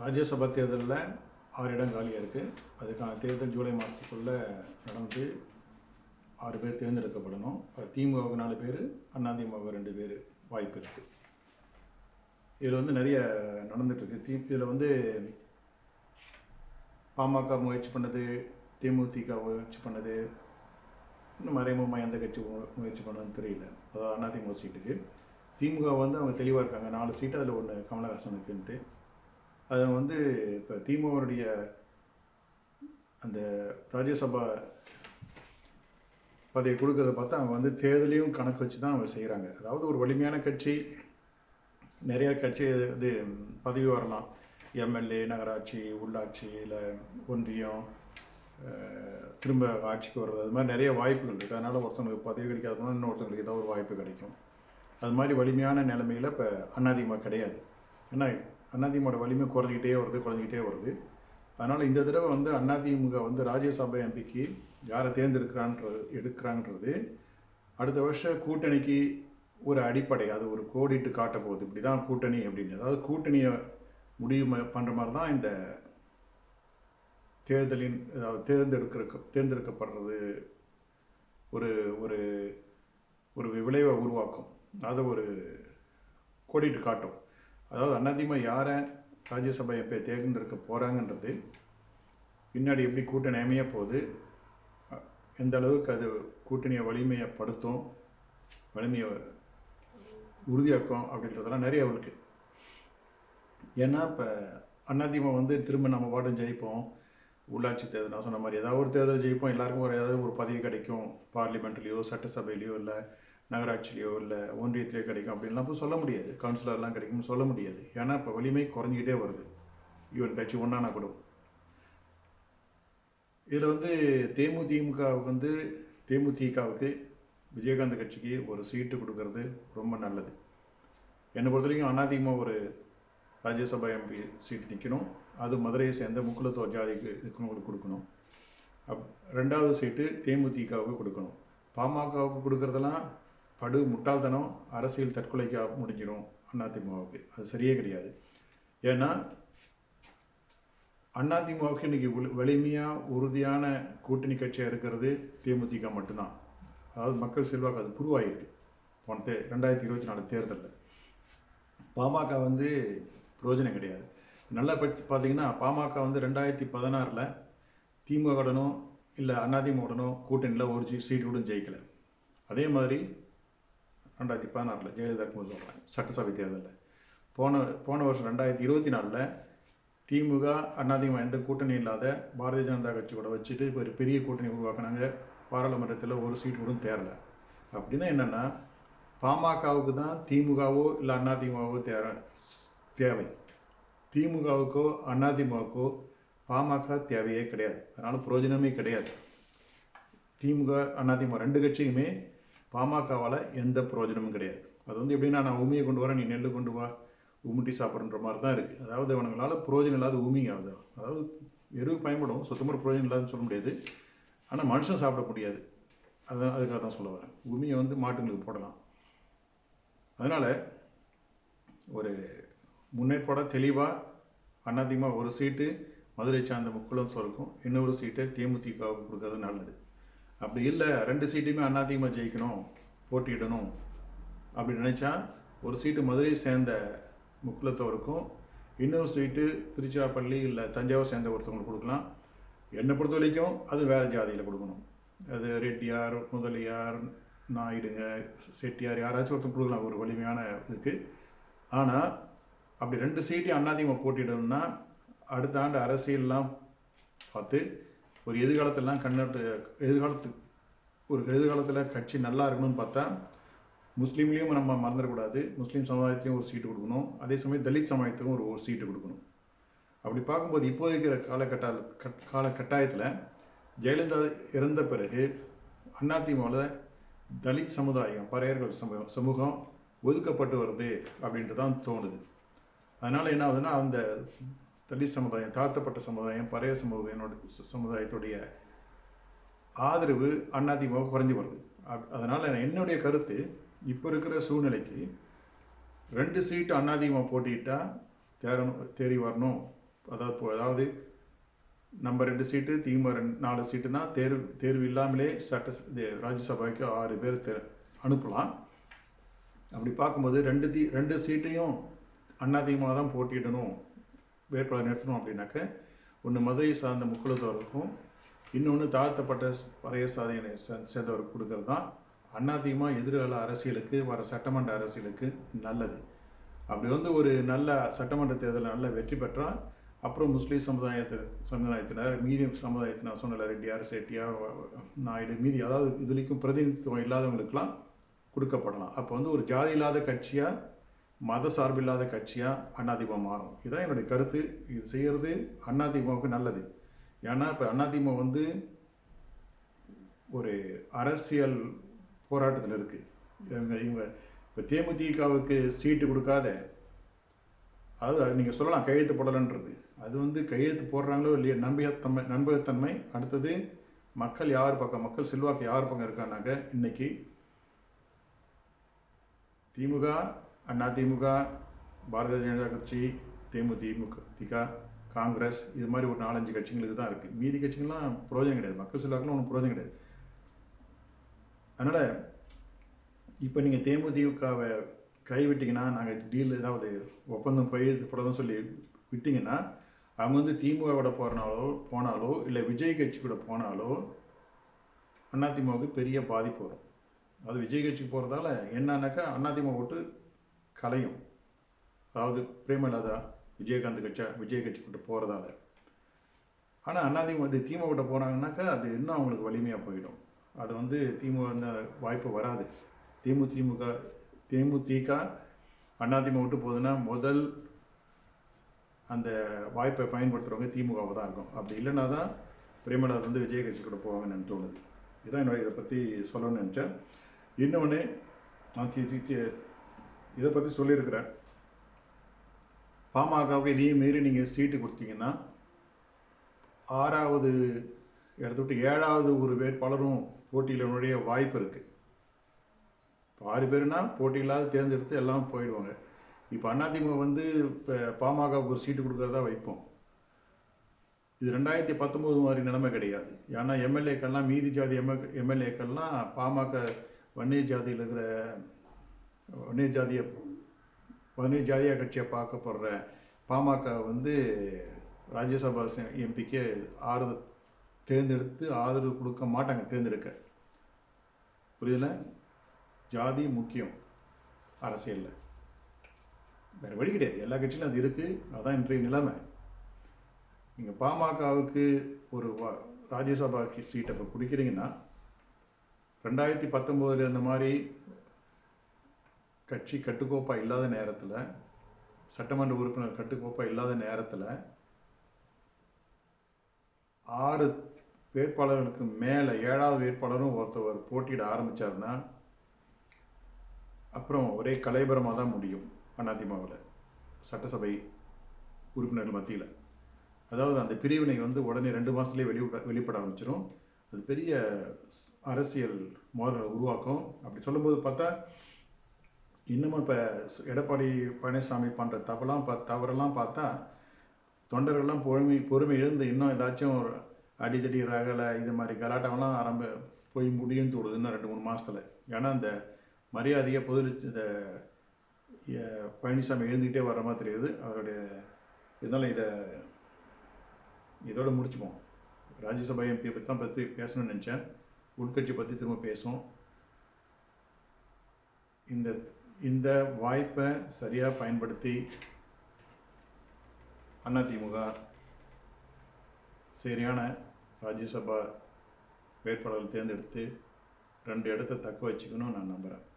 ராஜ்யசபா தேர்தலில் ஆறு இடம் காலியாக இருக்குது அதுக்கான தேர்தல் ஜூலை மாதத்துக்குள்ளே நடந்து ஆறு பேர் தேர்ந்தெடுக்கப்படணும். அது திமுகவுக்கு நாலு பேர் அதிமுக ரெண்டு பேர் வாய்ப்பு இருக்குது இதில் வந்து நிறைய நடந்துட்டுருக்கு தி இதில் வந்து பாமக முயற்சி பண்ணது தேமுதிக முயற்சி பண்ணது இன்னும் மறைமுகமாக எந்த கட்சி முயற்சி பண்ணதுன்னு தெரியல. அதாவது அதிமுக சீட்டுக்கு. திமுக வந்து அவங்க தெளிவாக இருக்காங்க. நாலு சீட்டு அதில் ஒன்று கமலஹாசனுக்குன்ட்டு. அது வந்து இப்போ திமுகவுடைய அந்த ராஜ்யசபா பதவி கொடுக்கறத பார்த்தா அவங்க வந்து தேர்தலையும் கணக்கு வச்சு தான் அவங்க செய்கிறாங்க அதாவது ஒரு வலிமையான கட்சி நிறையா கட்சி இது பதவி வரலாம். எம்எல்ஏ நகராட்சி உள்ளாட்சி இல்லை ஒன்றியம் திரும்ப ஆட்சிக்கு வர்றது அது மாதிரி நிறைய வாய்ப்புகள் இருக்குது அதனால் ஒருத்தவங்களுக்கு பதவி கிடைக்காதனால இன்னொருத்தவங்களுக்கு ஏதோ ஒரு வாய்ப்பு கிடைக்கும். அது மாதிரி வலிமையான நிலைமையில் இப்போ அண்ணாதிகமாக கிடையாது. ஏன்னா அதிமுக வலிமை குறைஞ்சிக்கிட்டே வருது குறைஞ்சிக்கிட்டே வருது. அதனால் இந்த தடவை வந்து அதிமுக வந்து ராஜ்யசபா எம்பிக்கு யாரை தேர்ந்தெடுக்கிறான்றது எடுக்கிறான்றது அடுத்த வருஷம் கூட்டணிக்கு ஒரு அடிப்படை. அது ஒரு கோடிட்டு காட்ட போகுது. இப்படி தான் கூட்டணி அப்படின்னு. அதாவது கூட்டணியை முடிவு பண்ணுற மாதிரி தான் இந்த தேர்தலின் அதாவது தேர்ந்தெடுக்கிற தேர்ந்தெடுக்கப்படுறது ஒரு ஒரு ஒரு விளைவை உருவாக்கும். அதை ஒரு கோடிட்டு காட்டும். அதாவது அதிமுக யாரை ராஜ்யசபா எம்பி தேர்ந்தெடுக்க போகிறாங்கன்றது பின்னாடி எப்படி கூட்டணி அமைய போகுது எந்த அளவுக்கு அது கூட்டணியை வலிமையப்படுத்தும் வலிமையை உறுதியாக்கும் அப்படின்றதெல்லாம் நிறைய இருக்கு. ஏன்னா இப்போ அதிமுக வந்து திரும்ப நம்ம பாட்டும் ஜெயிப்போம் உள்ளாட்சி தேர்தல் நான் சொன்ன மாதிரி ஏதாவது ஒரு தேர்தல் ஜெயிப்போம் எல்லாருக்கும் ஒரு ஏதாவது ஒரு பதவி கிடைக்கும் பார்லிமெண்ட்லேயோ சட்டசபையிலையோ இல்லை நகராட்சியிலையோ இல்லை ஒன்றியத்திலேயோ கிடைக்கும் அப்படின்லாம் இப்போ சொல்ல முடியாது. கவுன்சிலர்லாம் கிடைக்கும்னு சொல்ல முடியாது. ஏன்னா இப்போ வலிமை குறைஞ்சிக்கிட்டே வருது. யூஎன் கட்சி ஒன்றானா கூட. இதில் வந்து தேமுதிமுகவுக்கு வந்து தேமுதிகவுக்கு விஜயகாந்த் கட்சிக்கு ஒரு சீட்டு கொடுக்கறது ரொம்ப நல்லது. என்னை பொறுத்த வரைக்கும் அதிமுக ஒரு ராஜ்யசபா எம்பி சீட் நிற்கணும் அது மதுரையை சேர்ந்த முக்குலத்துவ ஜாதிக்கு இருக்கவங்களுக்கு கொடுக்கணும். அப் ரெண்டாவது சீட்டு தேமுதிகவுக்கு கொடுக்கணும். பாமகவுக்கு கொடுக்கறதெல்லாம் படு முட்டாள்தனம் அரசியல் தற்கொலைக்கா முடிஞ்சிடும் அதிமுகவுக்கு அது சரியே கிடையாது. ஏன்னா அதிமுகவுக்கு இன்னைக்கு வலி- வலிமையா உறுதியான கூட்டணி கட்சியாக இருக்கிறது தேமுதிக மட்டும்தான். அதாவது மக்கள் செல்வாக்கு அது புருவாயிருக்கு. போன தே ரெண்டாயிரத்தி இருபத்தி நாலு தேர்தலில். பாமக வந்து பிரயோஜனம் கிடையாது. நல்லா பற்றி பார்த்தீங்கன்னா பாமக வந்து ரெண்டாயிரத்தி பதினாறில் திமுகவுடனோ இல்லை அதிமுகவுடனோ கூட்டணியில் ஒரு சீட்டு கூட ஜெயிக்கலை. அதே மாதிரி ரெண்டாயிரத்தி பதினாறில் ஜெயலலிதா போது சொல்கிறேன் சட்டசபை தேர்தலில். போன போன வருஷம் ரெண்டாயிரத்தி இருபத்தி நாலில் திமுக அதிமுக எந்த கூட்டணியும் இல்லாத பாரதிய ஜனதா கட்சி கூட வச்சுட்டு இப்போ ஒரு பெரிய கூட்டணி உருவாக்குனாங்க. பாராளுமன்றத்தில் ஒரு சீட் கூட தேரல. அப்படின்னா என்னென்னா பாமகவுக்கு தான் திமுகவோ இல்லை அதிமுகவோ தேர தேவை. திமுகவுக்கோ அதிமுகவுக்கோ பாமக தேவையே கிடையாது. அதனால் பிரயோஜனமே கிடையாது. திமுக அதிமுக ரெண்டு கட்சியுமே பாமகவால் எந்த பிரயோஜனமும் கிடையாது. அது வந்து எப்படின்னா நான் உமியை கொண்டு வரேன் நீ நெல் கொண்டு வா உமிட்டி சாப்பிட்ற மாதிரி தான் இருக்குது அதாவது அவனுங்களால் பிரயோஜனம் இல்லாத உமிங்க ஆகுது அதாவது எருவு பயன்படும் சுத்தமாக பிரயோஜனம் இல்லாதுன்னு சொல்ல முடியாது. ஆனால் மனுஷன் சாப்பிட முடியாது. அதான் அதுக்காக தான் சொல்ல வரேன். உமியை வந்து மாட்டுங்களுக்கு போடலாம். அதனால் ஒரு முன்னேற்பாட தெளிவாக அதிமுக ஒரு சீட்டு மதுரை சார்ந்த முக்குளம் இருக்கும் இன்னொரு சீட்டை தேமுதிகவுக்கு கொடுக்கறது நல்லது. அப்படி இல்லை ரெண்டு சீட்டுமே அதிமுக ஜெயிக்கணும் போட்டியிடணும். அப்படி நினச்சா ஒரு சீட்டு மதுரை சேர்ந்த முக்குலத்தவருக்கும் இன்னொரு சீட்டு திருச்சிராப்பள்ளி இல்லை தஞ்சாவூர் சேர்ந்த ஒருத்தவங்களுக்கு கொடுக்கலாம். என்னை பொறுத்த வரைக்கும் அது வேறு ஜாதியில் கொடுக்கணும். அது ரெட்டியார் முதலியார் நாயுடுங்க செட்டியார் யாராச்சும் ஒருத்தர் கொடுக்கலாம் ஒரு வலிமையான இதுக்கு. ஆனால் அப்படி ரெண்டு சீட்டையும் அதிமுக போட்டிடணும்னா அடுத்த ஆண்டு அரசியல்லாம் பார்த்து ஒரு எதிர்காலத்திலாம் கண்ணட்டு எதிர்காலத்து ஒரு எதிர்காலத்தில் கட்சி நல்லா இருக்கணும்னு பார்த்தா முஸ்லீம்லேயும் நம்ம மறந்துடக்கூடாது. முஸ்லீம் சமுதாயத்தையும் ஒரு சீட்டு கொடுக்கணும். அதே சமயம் தலித் சமுதாயத்துக்கும் ஒரு ஒரு சீட்டு கொடுக்கணும். அப்படி பார்க்கும்போது இப்போ இருக்கிற காலகட்ட கட்- கட்டாயத்தில் ஜெயலலிதா இறந்த பிறகு அதிமுகவில் தலித் சமுதாயம் பறையர்கள் சமூகம் சமூகம் ஒதுக்கப்பட்டு வருது அப்படின்ட்டு தான் தோணுது. அதனால் என்ன ஆகுதுன்னா அந்த தலித் சமுதாயம் தாழ்த்தப்பட்ட சமுதாயம் பறைய சமூக சமுதாயத்துடைய ஆதரவு அதிமுக குறைஞ்சி வருது அதனால் என்னுடைய கருத்து இப்போ இருக்கிற சூழ்நிலைக்கு ரெண்டு சீட்டு அதிமுக போட்டியிட்டா தேரணும் தேறி வரணும். அதாவது இப்போ அதாவது நம்ம ரெண்டு சீட்டு திமுக ரெண்டு நாலு சீட்டுனா தேர்வு தேர்வு இல்லாமலே சட்ட ராஜ்யசபாக்கு ராஜ்யசபாவுக்கு ஆறு பேர் தே அனுப்பலாம். அப்படி பார்க்கும்போது ரெண்டு தி ரெண்டு சீட்டையும் அதிமுக தான் போட்டியிடணும். வேட்பாளர் நிறுத்தணும் அப்படின்னாக்க ஒன்று மதுரையை சார்ந்த முக்குளத்தோருக்கும் இன்னொன்று தாழ்த்தப்பட்ட பழைய சாதியினை சேர்ந்தவருக்கு கொடுக்கறது தான் அண்ணாதிகமாக எதிர்கால அரசியலுக்கு வர சட்டமன்ற அரசியலுக்கு நல்லது. அப்படி வந்து ஒரு நல்ல சட்டமன்ற தேர்தலில் நல்ல வெற்றி பெற்றால் அப்புறம் முஸ்லீம் சமுதாயத்து சமுதாயத்தினர் மீதி சமுதாயத்தினர் சொன்னல ரெட்டியார் செட்டியார் நாயுடு மீதி அதாவது இதுலேயும் பிரதிநிதித்துவம் இல்லாதவங்களுக்கெல்லாம் கொடுக்கப்படலாம். அப்போ வந்து ஒரு ஜாதி இல்லாத கட்சியாக மத சார்பில்லாத கட்சியாக அதிமுக மாறும் இதுதான் என்னுடைய கருத்து. இது செய்கிறது அதிமுகவுக்கு நல்லது. ஏன்னா இப்போ அதிமுக வந்து ஒரு அரசியல் போராட்டத்தில் இருக்குது இவங்க இவங்க இப்போ தேமுதிகவுக்கு சீட்டு கொடுக்காத அதாவது நீங்கள் சொல்லலாம் கையெழுத்து போடலன்றது. அது வந்து கையெழுத்து போடுறாங்களோ இல்லையோ நம்பகத்தன்மை நம்பகத்தன்மை. அடுத்தது மக்கள் யார் பக்கம் மக்கள் செல்வாக்கு யார் பக்கம் இருக்கானாக்க இன்னைக்கு திமுக அதிமுக பாரதிய ஜனதா கட்சி தேமுதிமுக திக காங்கிரஸ் இது மாதிரி ஒரு நாலஞ்சு கட்சிங்களுக்கு தான் இருக்கு. மீதி கட்சிகள்லாம் பிரோஜனம் கிடையாது. மக்கள் செல்வாக்குலாம் ஒன்றும் பிரோஜனம் கிடையாது. அதனால இப்போ நீங்கள் தேமுதிகவை கைவிட்டிங்கன்னா நாங்கள் டீல் ஏதாவது ஒப்பந்தம் கையெழுத்துப்படணும் சொல்லி விட்டீங்கன்னா அவங்க வந்து திமுகவோட போகிறனாலோ போனாலோ இல்லை விஜய் கட்சி கூட போனாலோ அதிமுகவுக்கு பெரிய பாதிப்பு வரும். அது விஜய் கட்சிக்கு போகிறதால என்னன்னாக்கா அதிமுக ஓட்டு கலையும். அதாவது பிரேமலதா விஜயகாந்த் கட்சா விஜய் கட்சி கிட்ட போகிறதால ஆனால் அதிமுக வந்து திமுக கிட்ட போனாங்கன்னாக்கா அது இன்னும் அவங்களுக்கு வலிமையாக போயிடும். அது வந்து திமுக அந்த வாய்ப்பு வராது. தேமுதிமுக தேமுதிக அதிமுக விட்டு போகுதுன்னா முதல் அந்த வாய்ப்பை பயன்படுத்துகிறவங்க திமுகவை தான் இருக்கும். அப்படி இல்லைன்னா தான் பிரேமலதா வந்து விஜய கட்சி கூட போவாங்கன்னு தோணுது. இதான் என்னோட இதை பற்றி சொல்லணும்னு நினச்சேன். இன்னொன்று நான் சி- இதை பற்றி சொல்லியிருக்கிறேன். பாமகவுக்கு இதையும் மீறி நீங்கள் சீட்டு கொடுத்தீங்கன்னா ஆறாவது இடத்த விட்டு ஏழாவது ஒரு வேட்பாளரும் போட்டியில் நுழைய வாய்ப்பு இருக்குது இப்போ ஆறு பேர்னா போட்டி தேர்ந்தெடுத்து எல்லாம் போயிடுவாங்க. இப்போ அதிமுக வந்து இப்போ பாமகவுக்கு ஒரு சீட்டு கொடுக்குறதா வைப்போம். இது ரெண்டாயிரத்தி பத்தொம்போது மாதிரி நிலைமை கிடையாது. ஏன்னா எம்எல்ஏக்கள்லாம் மீதி ஜாதி எம்எல் எம்எல்ஏக்கள்லாம் பாமக வன்னிய ஜாதியில் இருக்கிற வன்னிய ஜாதிய வன்னிய ஜாதிய கட்சியை பார்க்கப்படுற பாமக வந்து ராஜ்யசபா எம்பிக்கு ஆறு தேர்ந்தெடுத்து ஆதரவு கொடுக்க மாட்டாங்க தேர்ந்தெடுக்க. புரியுதுல? ஜாதி முக்கியம் அரசியல்ல. வேற வழி கிடையாது. எல்லா கட்சியிலும் அது இருக்கு. அதான் இன்றைய நிலைமை. நீங்க பாமகவுக்கு ஒரு வ- ராஜ்யசபா சீட்டை இப்போ குடிக்கிறீங்கன்னா ரெண்டாயிரத்தி பத்தொம்போதில் இந்த மாதிரி கட்சி கட்டுக்கோப்பா இல்லாத நேரத்தில் சட்டமன்ற உறுப்பினர் கட்டுக்கோப்பா இல்லாத நேரத்தில் ஆறு வேட்பாளர்களுக்கு மேலே ஏழாவது வேட்பாளரும் ஒருத்தவர் போட்டியிட ஆரம்பிச்சாருன்னா அப்புறம் ஒரே கலைபரமாக தான் முடியும் அதிமுகவில் சட்டசபை உறுப்பினர்கள் மத்தியில். அதாவது அந்த பிரிவினை வந்து உடனே ரெண்டு மாதத்துலேயே வெளிப்பட வெளிப்பட ஆரம்பிச்சிடும் அது பெரிய அரசியல் மோதலை உருவாக்கும். அப்படி சொல்லும்போது பார்த்தா இன்னமும் இப்போ எடப்பாடி பழனிசாமி பண்ணுற தவெல்லாம் பா தவறெல்லாம் பார்த்தா தொண்டர்கள்லாம் பொறுமை பொறுமை இழந்து இன்னும் ஏதாச்சும் ஒரு அடிதடி ரகலை இது மாதிரி கலாட்டம்லாம் ஆரம்ப போய் முடியும் தோடுது இன்னும் ரெண்டு மூணு மாதத்தில் ஏன்னா இந்த மரியாதையை பொது இந்த பழனிசாமி எழுந்துக்கிட்டே வர மாதிரி தெரியுது. அவருடைய இருந்தாலும் இதை இதோட முடிச்சுப்போம் ராஜ்யசபா எம்பியை பற்றி தான் பற்றி பேசணும்னு நினச்சேன். உள்கட்சி பற்றி திரும்ப பேசும் இந்த இந்த வாய்ப்பை சரியாக பயன்படுத்தி அதிமுக சரியான ராஜ்யசபா வேட்பாளர்கள் தேர்ந்தெடுத்து ரெண்டு இடத்த தக்க வச்சுக்கணும்னு நான் நம்புகிறேன்